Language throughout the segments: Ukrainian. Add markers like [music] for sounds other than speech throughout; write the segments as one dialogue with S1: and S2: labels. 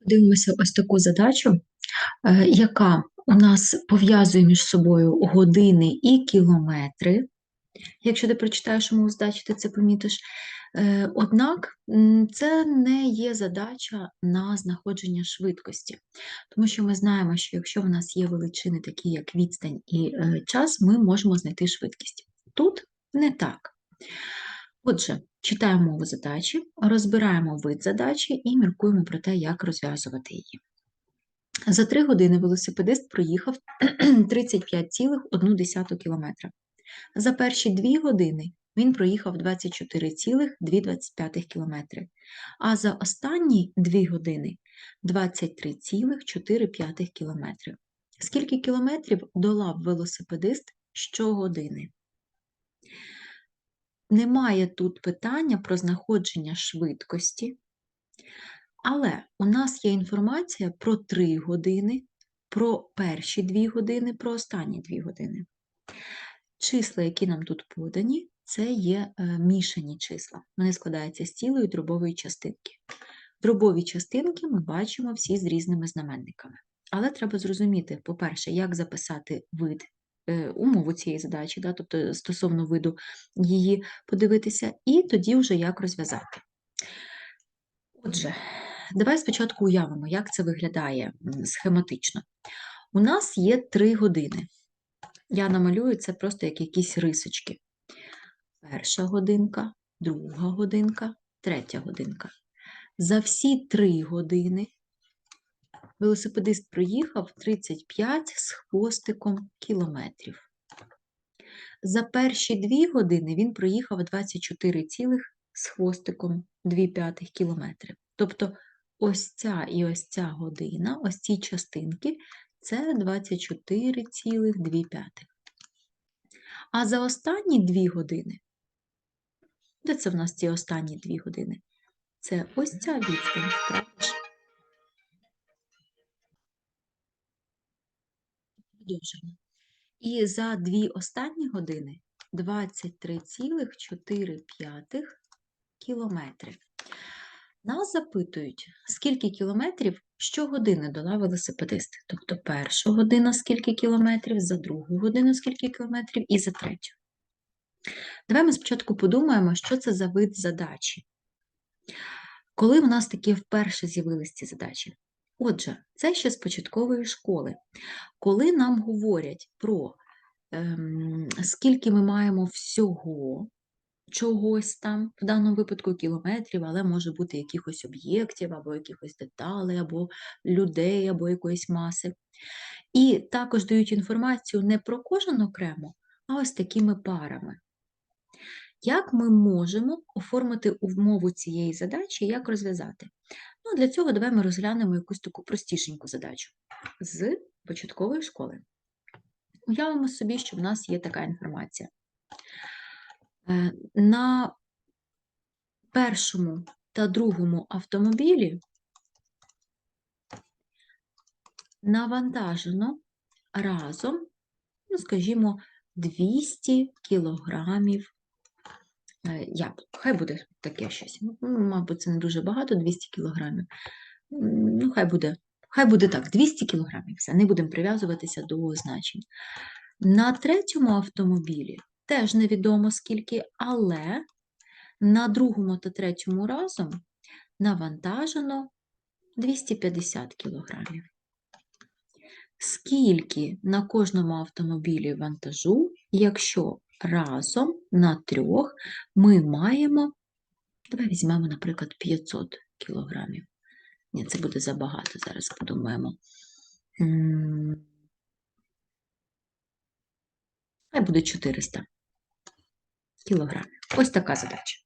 S1: Подивимося ось таку задачу, е, яка у нас пов'язує між собою години і кілометри. Якщо ти прочитаєш умову задачі, ти це помітиш. Е, Однак це не є задача на знаходження швидкості, тому що ми знаємо, що якщо в нас є величини, такі як відстань і е, час, ми можемо знайти швидкість. Тут не так. Отже, читаємо мову задачі, розбираємо вид задачі і міркуємо про те, як розв'язувати її. За 3 години велосипедист проїхав [clears throat] 35,1 км. За перші 2 години він проїхав 24,2 км, а за останні 2 години 23,4 км. Скільки кілометрів долав велосипедист щогодини? Немає тут питання про знаходження швидкості, але у нас є інформація про 3 години, про перші 2 години, про останні 2 години. Числа, які нам тут подані, це є е, мішані числа. Вони складаються з цілої дробової частинки. Дробові частинки ми бачимо всі з різними знаменниками. Але треба зрозуміти, по-перше, як записати вид умову цієї задачі, да, тобто стосовно виду її подивитися, і тоді вже як розв'язати. Отже, давай спочатку уявимо, як це виглядає схематично. У нас є три години. Я намалюю це просто як якісь рисочки. Перша годинка, друга годинка, третя годинка. За всі три години велосипедист проїхав 35 з хвостиком кілометрів. За перші дві години він проїхав 24, цілих з хвостиком 2 кілометри. Тобто ось ця і ось ця година, ось ці частинки це 24,2. А за останні дві години, де це в нас ці останні дві години? Це ось ця відстань, правда. І за дві останні години 23,4 кілометри. Нас запитують, скільки кілометрів щогодини долав велосипедист. Тобто перша година скільки кілометрів, за другу годину скільки кілометрів і за третю. Давай ми спочатку подумаємо, що це за вид задачі. Коли в нас такі вперше з'явилися ці задачі? Отже, це ще з початкової школи. Коли нам говорять про ем, скільки ми маємо всього, чогось там, в даному випадку кілометрів, але може бути якихось об'єктів, або якихось деталей, або людей, або якоїсь маси. І також дають інформацію не про кожен окремо, а ось такими парами. Як ми можемо оформити умову цієї задачі, як розв'язати? Ну, Для цього давай ми розглянемо якусь таку простішеньку задачу з початкової школи. Уявимо собі, що в нас є така інформація. Е, на першому та другому автомобілі навантажено разом, ну, скажімо, 200 кілограмів яблук. Хай буде таке щось. Ну, Мабуть, це не дуже багато, 200 кілограмів. Ну, хай буде хай буде так, 200 кілограмів. Все, не будемо прив'язуватися до значень. На третьому автомобілі теж невідомо скільки, але на другому та третьому разом навантажено 250 кілограмів. Скільки на кожному автомобілі вантажу, якщо разом на трьох ми маємо, давай візьмемо, наприклад, 500 кілограмів. Ні, це буде забагато, зараз подумаємо. Хай буде 400 кілограмів. Ось така задача.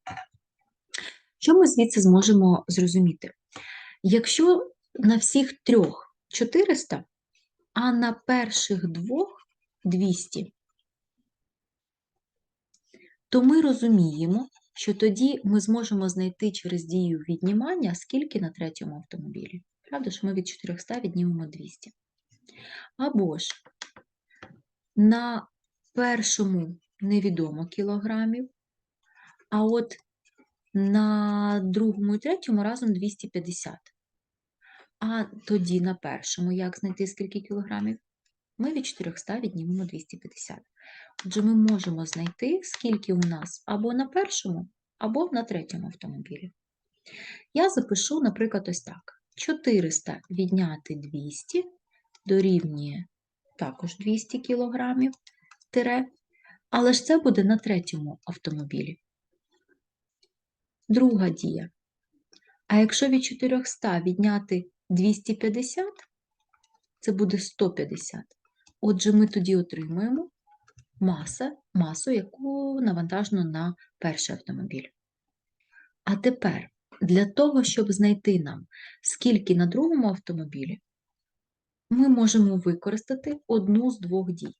S1: Що ми звідси зможемо зрозуміти? Якщо на всіх трьох 400, а на перших двох 200, то ми розуміємо, що тоді ми зможемо знайти через дію віднімання, скільки на третьому автомобілі. Правда, що ми від 400 віднімемо 200. Або ж на першому невідомо кілограмів, а от на другому і третьому разом 250. А тоді на першому як знайти скільки кілограмів? Ми від 400 віднімемо 250. Отже, ми можемо знайти, скільки у нас або на першому, або на третьому автомобілі. Я запишу, наприклад, ось так. 400 відняти 200 дорівнює також 200 кілограмів, тире, але ж це буде на третьому автомобілі. Друга дія. А якщо від 400 відняти 250, це буде 150. Отже, ми тоді отримуємо маса, масу, яку навантажено на перший автомобіль. А тепер, для того, щоб знайти нам, скільки на другому автомобілі, ми можемо використати одну з двох дій.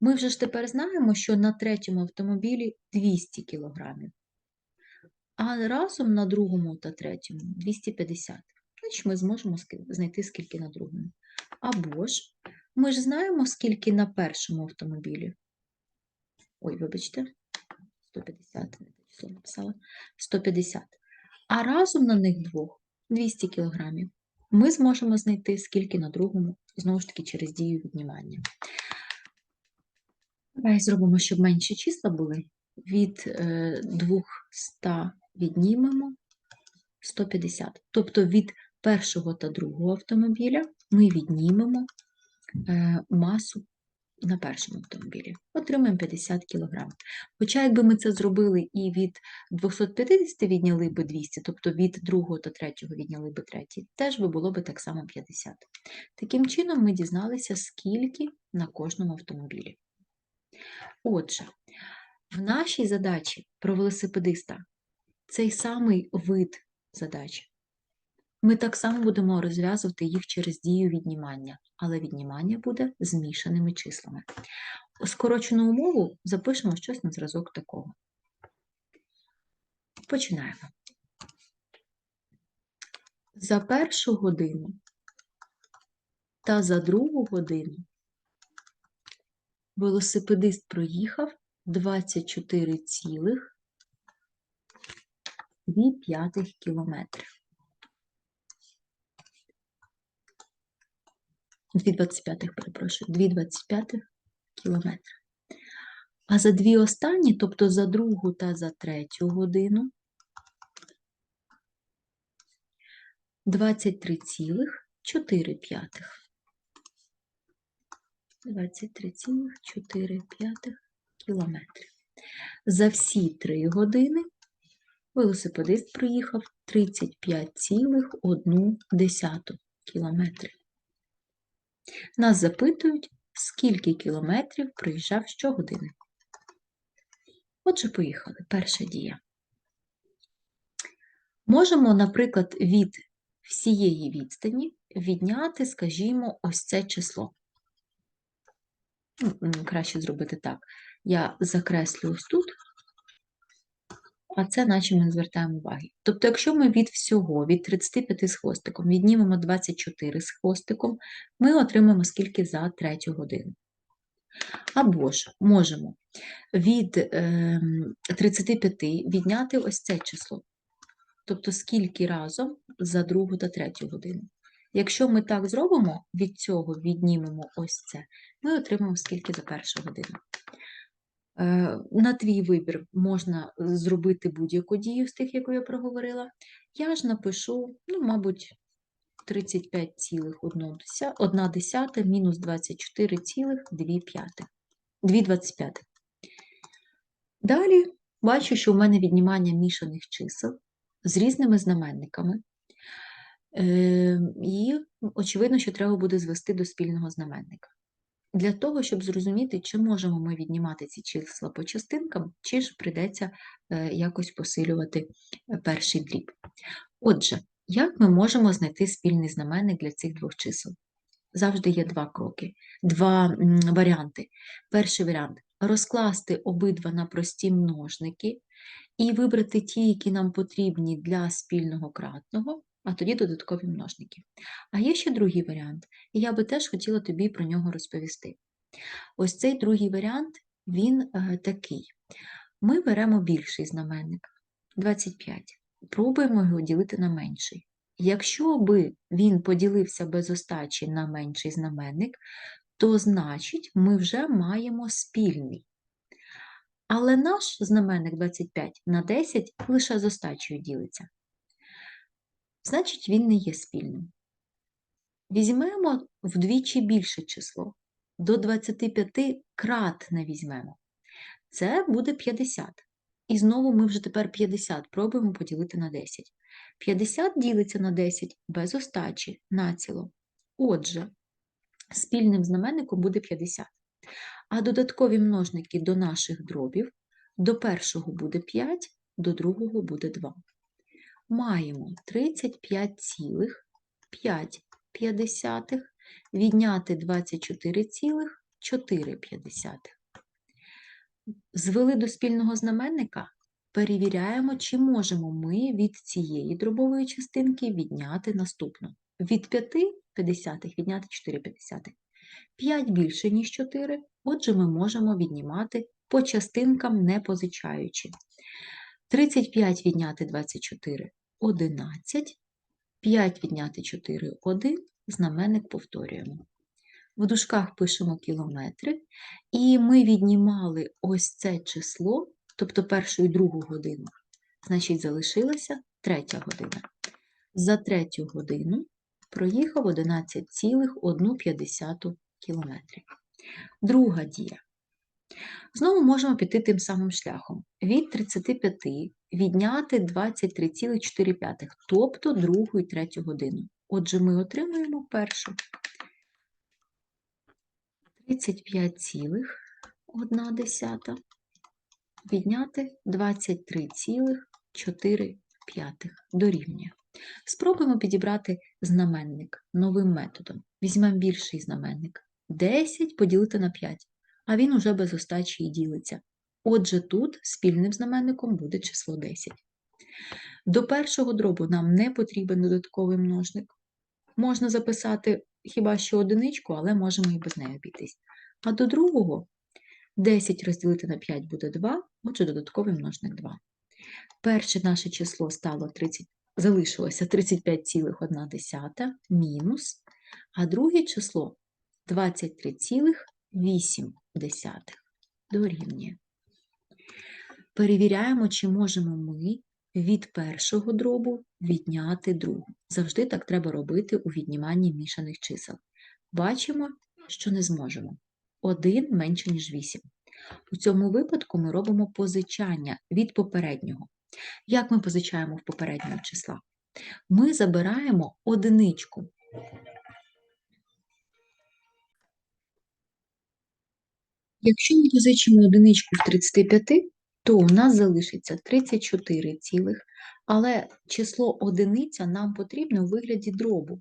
S1: Ми вже ж тепер знаємо, що на третьому автомобілі 200 кг, а разом на другому та третьому 250. Значить, ми зможемо знайти, скільки на другому. Або ж ми ж знаємо, скільки на першому автомобілі. Ой, вибачте, 150, не число написала. 150. А разом на них двох 200 кілограмів. Ми зможемо знайти, скільки на другому, знову ж таки, через дію віднімання. Давай зробимо, щоб менші числа були. Від е, 200 віднімемо 150. Тобто від першого та другого автомобіля ми віднімемо е, масу на першому автомобілі. Отримаємо 50 кг. Хоча, якби ми це зробили і від 250 відняли би 200, тобто від другого та третього відняли би третій, теж би було би так само 50. Таким чином, ми дізналися, скільки на кожному автомобілі. Отже, в нашій задачі про велосипедиста цей самий вид задач. Ми так само будемо розв'язувати їх через дію віднімання, але віднімання буде змішаними числами. Скорочену умову запишемо щось на зразок такого. Починаємо. За першу годину та за другу годину велосипедист проїхав 24,2 кілометри. 2,25, перепрошую, 2,25 кілометри. А за дві останні, тобто за другу та за третю годину, 23,4. 23,4 кілометри. За всі три години велосипедист проїхав 35,1 кілометри. Нас запитують, скільки кілометрів проїжджав щогодини. Отже, поїхали. Перша дія. Можемо, наприклад, від всієї відстані відняти, скажімо, ось це число. Ну, Краще зробити так. Я закреслю ось тут, а це наче ми не звертаємо уваги. Тобто, якщо ми від всього, від 35 з хвостиком, віднімемо 24 з хвостиком, ми отримаємо скільки за третю годину. Або ж можемо від ем, 35 відняти ось це число. Тобто, скільки разом за другу та третю годину. Якщо ми так зробимо, від цього віднімемо ось це, ми отримаємо скільки за першу годину. Е, На твій вибір можна зробити будь-яку дію з тих, яку я проговорила. Я ж напишу, ну, мабуть, 35,1 мінус 24,2. Далі бачу, що у мене віднімання мішаних чисел з різними знаменниками. Е, І очевидно, що треба буде звести до спільного знаменника. Для того, щоб зрозуміти, чи можемо ми віднімати ці числа по частинкам, чи ж прийдеться е, якось посилювати е, перший дріб. Отже, як ми можемо знайти спільний знаменник для цих двох чисел? Завжди є два кроки, два варіанти. Перший варіант розкласти обидва на прості множники і вибрати ті, які нам потрібні для спільного кратного, а тоді додаткові множники. А є ще другий варіант, і я би теж хотіла тобі про нього розповісти. Ось цей другий варіант, він е, такий. Ми беремо більший знаменник 25, пробуємо його ділити на менший. Якщо би він поділився без остачі на менший знаменник, то значить ми вже маємо спільний. Але наш знаменник 25 на 10 лише з остачею ділиться. Значить, він не є спільним. Візьмемо вдвічі більше число. До 25 кратне візьмемо. Це буде 50. І знову ми вже тепер 50 пробуємо поділити на 10. 50 ділиться на 10 без остачі націло. Отже, спільним знаменником буде 50. А додаткові множники до наших дробів до першого буде 5, до другого буде 2. Маємо 35,5 відняти 24,4. Звели до спільного знаменника, перевіряємо, чи можемо ми від цієї дробової частинки відняти наступну. Від 5 п'ятдесятих відняти 4 п'ятдесятих. 5 більше, ніж 4, отже, ми можемо віднімати по частинкам, не позичаючи. 35 відняти 24 – 11, 5 відняти 4 – 1, знаменник повторюємо. В дужках пишемо кілометри, і ми віднімали ось це число, тобто першу і другу годину, значить залишилася третя година. За третю годину проїхав 11,1 кілометрів. Друга дія. Знову можемо піти тим самим шляхом. Від 35 відняти 23,4, тобто другу і третю годину. Отже, ми отримуємо першу 35,1 відняти 23,4 дорівнює. Спробуємо підібрати знаменник новим методом. Візьмемо більший знаменник. 10 поділити на 5, а він уже без остачі і ділиться. Отже, тут спільним знаменником буде число 10. До першого дробу нам не потрібен додатковий множник. Можна записати хіба що одиничку, але можемо і без неї обійтись. А до другого 10 розділити на 5 буде 2, отже, додатковий множник 2. Перше наше число стало 30, залишилося 35,1 мінус, а друге число 23,8 дорівнює. Перевіряємо, чи можемо ми від першого дробу відняти другу. Завжди так треба робити у відніманні мішаних чисел. Бачимо, що не зможемо. 1 менше, ніж 8. У цьому випадку ми робимо позичання від попереднього. Як ми позичаємо в попереднього числа? Ми забираємо одиничку. Якщо ми позичимо одиничку в 35, то у нас залишиться 34 цілих, але число одиниця нам потрібно у вигляді дробу.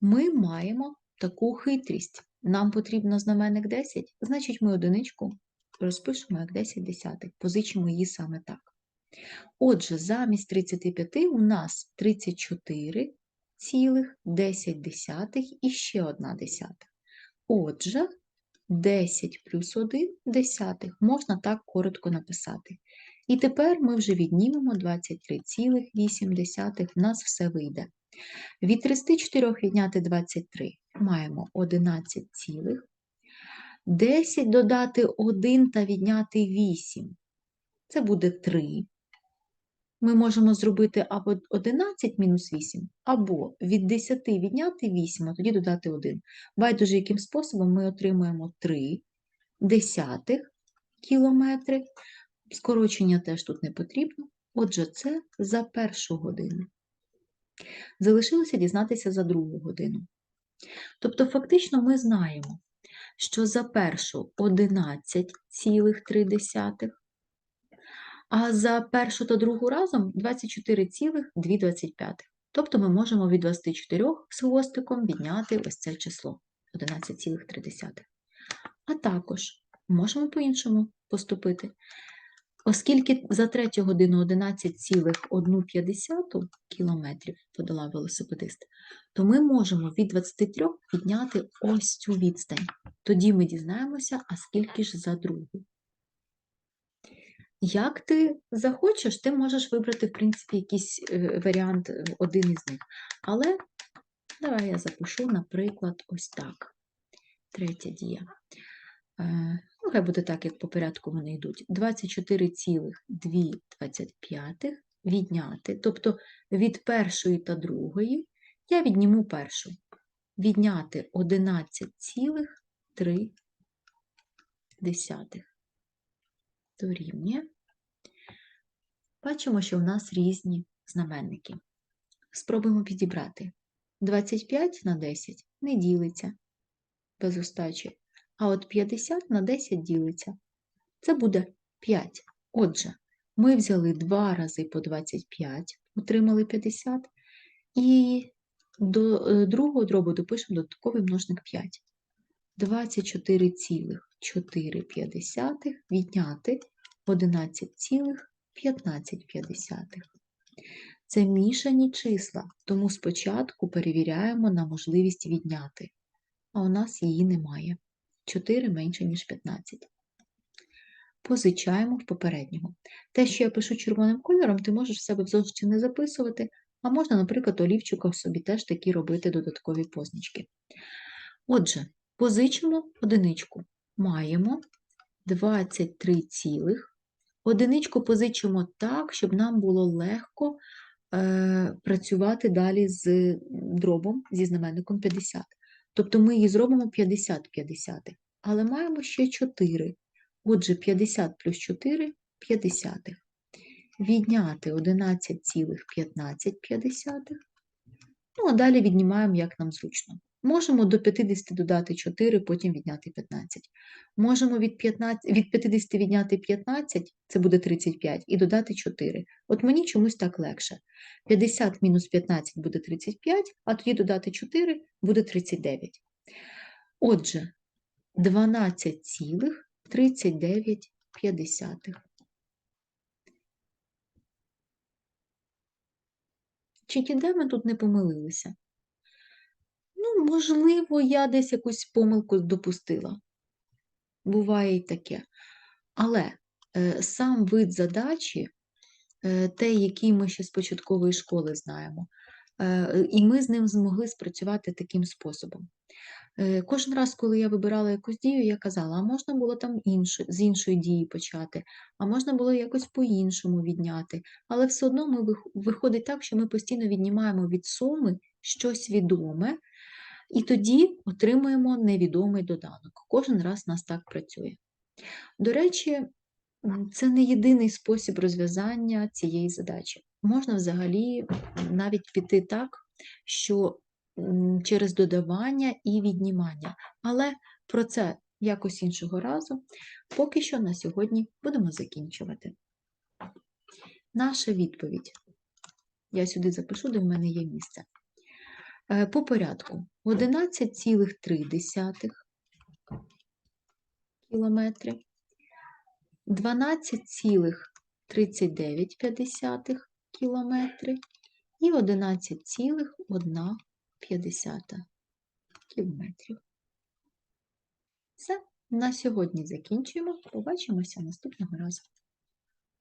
S1: Ми маємо таку хитрість. Нам потрібно знаменник 10, значить ми одиничку розпишемо як 10 десятих, позичимо її саме так. Отже, замість 35 у нас 34 цілих 10 десятих і ще одна десята. Отже, 10 плюс 1 десятих можна так коротко написати. І тепер ми вже віднімемо 23,8, в нас все вийде. Від 34 відняти 23 маємо 11 цілих. 10 додати 1 та відняти 8. Це буде 3. Ми можемо зробити або 11 мінус 8, або від 10 відняти 8, а тоді додати 1. Байдуже, яким способом ми отримуємо 3 десятих кілометри. Скорочення теж тут не потрібно. Отже, це за першу годину. Залишилося дізнатися за другу годину. Тобто, фактично, ми знаємо, що за першу 11,3, а за першу та другу разом 24,225. Тобто ми можемо від 24 з хвостиком відняти ось це число 11,3. А також можемо по-іншому поступити. Оскільки за третю годину 11,1 кілометрів подолав велосипедист, то ми можемо від 23 підняти ось цю відстань. Тоді ми дізнаємося, а скільки ж за другу. Як ти захочеш, ти можеш вибрати, в принципі, якийсь е, варіант, е, один із них. Але давай я запишу, наприклад, ось так. Третя дія. Е, Ну, хай буде так, як по порядку вони йдуть. 24,2 відняти. Тобто від першої та другої я відніму першу. Відняти 11,3 дорівнює. Бачимо, що у нас різні знаменники. Спробуємо підібрати. 25 на 10 не ділиться без остачі, а от 50 на 10 ділиться. Це буде 5. Отже, ми взяли 2 рази по 25, отримали 50, і до е, другого дробу допишемо додатковий множник 5. 24,4 відняти 11,15. Це мішані числа, тому спочатку перевіряємо на можливість відняти, а у нас її немає. 4 менше, ніж 15. Позичаємо в попереднього. Те, що я пишу червоним кольором, ти можеш в себе в зошиті не записувати, а можна, наприклад, олівчиком собі теж такі робити додаткові позначки. Отже, позичимо одиничку. Маємо 23 цілих. Одиничку позичимо так, щоб нам було легко е, працювати далі з дробом, зі знаменником 50. Тобто ми її зробимо 50 50. Але маємо ще 4. Отже, 50 плюс 4 – 50. Відняти 11,15. Ну, а далі віднімаємо, як нам зручно. Можемо до 50 додати 4, потім відняти 15. Можемо від 15, від 50 відняти 15, це буде 35, і додати 4. От мені чомусь так легше. 50 мінус 15 буде 35, а тоді додати 4 буде 39. Отже, 12,39. Чи ніде ми тут не помилилися? Ну, можливо, я десь якусь помилку допустила. Буває і таке. Але е, сам вид задачі, е, те, який ми ще з початкової школи знаємо, е, і ми з ним змогли спрацювати таким способом. Е, Кожен раз, коли я вибирала якусь дію, я казала, а можна було там інше, з іншої дії почати, а можна було якось по-іншому відняти. Але все одно ми виходить так, що ми постійно віднімаємо від суми щось відоме, і тоді отримуємо невідомий доданок. Кожен раз нас так працює. До речі, це не єдиний спосіб розв'язання цієї задачі. Можна взагалі навіть піти так, що через додавання і віднімання. Але про це якось іншого разу. Поки що на сьогодні будемо закінчувати. Наша відповідь. Я сюди запишу, де в мене є місце. Е, По порядку 11,3 кілометри, 12,39 кілометри і 11,1 кілометрів. Все, на сьогодні закінчуємо. Побачимося наступного разу.